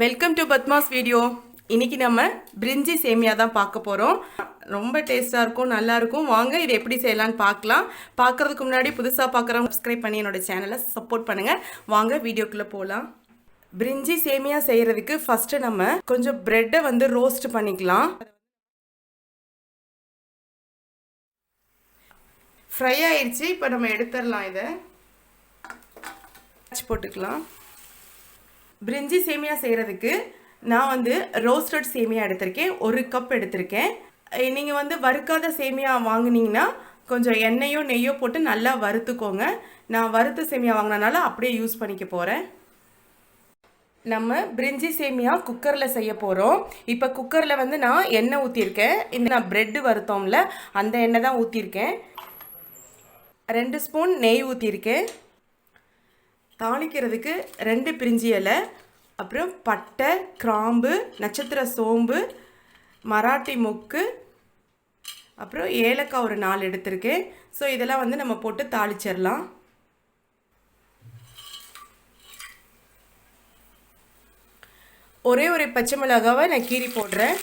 Welcome to Padma's video இன்னைக்கு நம்ம பிரிஞ்சி சேமியா தான் பார்க்க போகிறோம் ரொம்ப டேஸ்ட்டாக இருக்கும் நல்லா இருக்கும். வாங்க இது எப்படி செய்யலாம்னு பார்க்கலாம். பார்க்குறதுக்கு முன்னாடி புதுசாக பார்க்குறவங்க சப்ஸ்கிரைப் பண்ணி என்னோடய சேனலை சப்போர்ட் பண்ணுங்கள் வாங்க வீடியோக்குள்ளே போகலாம் பிரிஞ்சி சேமியா செய்கிறதுக்கு ஃபஸ்ட்டு நம்ம கொஞ்சம் ப்ரெட்டை வந்து ரோஸ்ட் பண்ணிக்கலாம். ஃப்ரை ஆயிடுச்சு இப்போ நம்ம எடுத்துடலாம் இதை. போட்டுக்கலாம். பிரிஞ்சி சேமியா செய்கிறதுக்கு நான் வந்து ரோஸ்டட் சேமியா எடுத்திருக்கேன். ஒரு கப் எடுத்திருக்கேன். நீங்கள் வந்து வறுக்காத சேமியா வாங்கினீங்கன்னா கொஞ்சம் எண்ணெயோ நெய்யோ போட்டு நல்லா வறுத்துக்கோங்க. நான் வறுத்த சேமியா வாங்கினனால அப்படியே யூஸ் பண்ணிக்க போகிறேன் நம்ம பிரிஞ்சி சேமியா குக்கரில் செய்ய போகிறோம் இப்போ குக்கரில் வந்து நான் எண்ணெய் ஊற்றிருக்கேன் இந்த நான் ப்ரெட்டு வறுத்தோம்ல அந்த எண்ணெய் தான் ஊற்றிருக்கேன் ரெண்டு ஸ்பூன் நெய் ஊற்றிருக்கேன் தாளிக்கிறதுக்கு ரெண்டு பிரிஞ்சி இலை அப்புறம் பட்டை கிராம்பு நட்சத்திர சோம்பு மராட்டி மொக்கு அப்புறம் ஏலக்காய் ஒரு நாலு எடுத்திருக்கேன். ஸோ இதெல்லாம் வந்து நம்ம போட்டு தாளிச்சிடலாம். ஒரே ஒரு பச்சை மிளகாவை நான் கீரி போடுறேன்.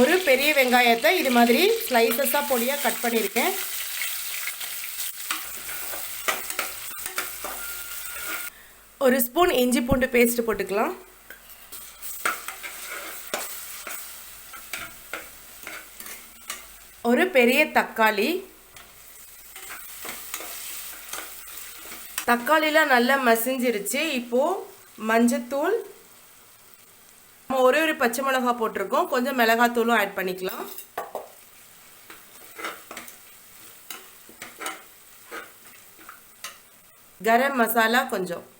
ஒரு பெரிய வெங்காயத்தை இது மாதிரி ஸ்லைசஸாக பொடியாக கட் பண்ணியிருக்கேன். ஒரு ஸ்பூன் இஞ்சி பூண்டு பேஸ்ட் போட்டுக்கலாம். ஒரு பெரிய தக்காளி. தக்காளிலாம் நல்லா மசிஞ்சிருச்சு. இப்போது மஞ்சத்தூள். நம்ம ஒரே ஒரு பச்சை மிளகா போட்டிருக்கோம். கொஞ்சம் மிளகாத்தூளும் ஆட் பண்ணிக்கலாம். கரம் மசாலா கொஞ்சம்.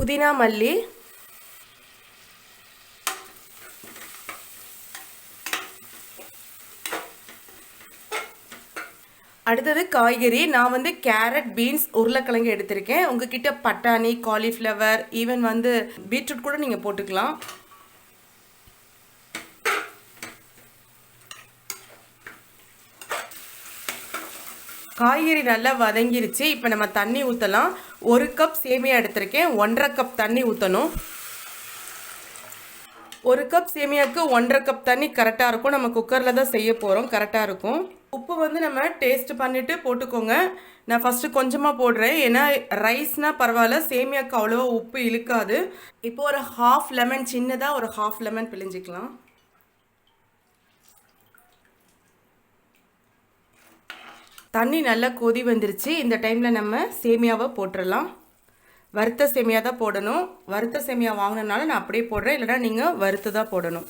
புதினா மல்லி. அடுத்தது காய்கறி. நான் வந்து கேரட் பீன்ஸ் உருளைக்கிழங்கு எடுத்திருக்கேன். உங்ககிட்ட பட்டாணி காலிஃப்ளவர் ஈவன் வந்து பீட்ரூட் கூட நீங்கள் போட்டுக்கலாம். காய்கறி நல்லா வதங்கிருச்சு. இப்போ நம்ம தண்ணி ஊற்றலாம் ஒரு கப் சேமியா எடுத்திருக்கேன். ஒன்றரை கப் தண்ணி ஊற்றணும் ஒரு கப் சேமியாவுக்கு ஒன்றரை கப் தண்ணி கரெக்டாக இருக்கும். நம்ம குக்கரில் தான் செய்ய போகிறோம் கரெக்டாக இருக்கும். உப்பு வந்து நம்ம டேஸ்ட் பண்ணிவிட்டு போட்டுக்கோங்க. நான் ஃபஸ்ட்டு கொஞ்சமாக போடுறேன். ஏன்னா ரைஸ்னால் பரவாயில்ல. சேமியாவுக்கு அவ்வளோ உப்பு இழுக்காது. இப்போ ஒரு ஹாஃப் லெமன் சின்னதாக ஒரு ஹாஃப் லெமன் பிழிஞ்சிக்கலாம். தண்ணி நல்லா கொதி வந்துருச்சு. இந்த டைமில் நம்ம சேமியாவை போட்டுடலாம் வறுத்த சேமியா தான் போடணும். வறுத்த சேமியா வாங்கினால நான் அப்படியே போடுறேன். இல்லைனா நீங்கள் வறுத்து தான் போடணும்.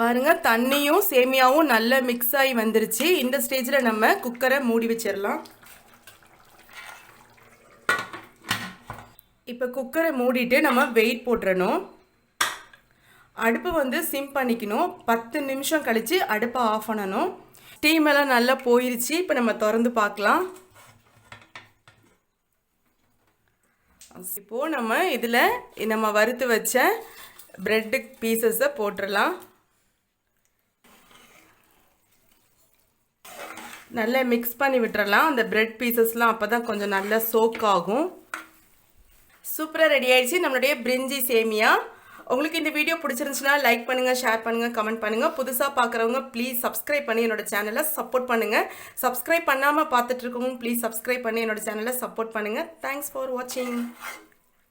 பாருங்க தண்ணியும் சேமியாவும் நல்லா மிக்ஸ் ஆகி வந்துருச்சு. இந்த ஸ்டேஜில் நம்ம குக்கரை மூடி வச்சிடலாம் இப்போ குக்கரை மூடிட்டு நம்ம வெயிட் போட்டுறணும். அடுப்பு வந்து சிம் பண்ணிக்கணும். பத்து நிமிஷம் கழித்து அடுப்பை ஆஃப் பண்ணணும். டீம் எல்லாம் நல்லா போயிருச்சு. இப்போ நம்ம திறந்து பார்க்கலாம். இப்போது நம்ம இதில் நம்ம வறுத்து வச்ச ப்ரெட்டு பீசஸை போட்டுடலாம் நல்லா மிக்ஸ் பண்ணி விட்டுறலாம். அந்த ப்ரெட் பீசஸ்லாம் அப்போ தான் கொஞ்சம் நல்லா சோக் ஆகும். சூப்பராக ரெடி ஆயிடுச்சு. நம்மளுடைய பிரிஞ்சி சேமியா. உங்களுக்கு இந்த வீடியோ பிடிச்சிருந்துச்சுன்னா லைக் பண்ணுங்கள் ஷேர் பண்ணுங்கள் கமெண்ட் பண்ணுங்கள் புதுசாக பார்க்குறவங்க ப்ளீஸ் சப்ஸ்கிரைப் பண்ணி என்னோட சேனலை சப்போர்ட் பண்ணுங்கள் சப்ஸ்கிரைப் பண்ணாமல் பார்த்துட்ருக்கவங்க ப்ளீஸ் சப்ஸ்கிரைப் பண்ணி என்னோட சேனலை சப்போர்ட் பண்ணுங்கள் தேங்க்ஸ் ஃபார் வாட்சிங்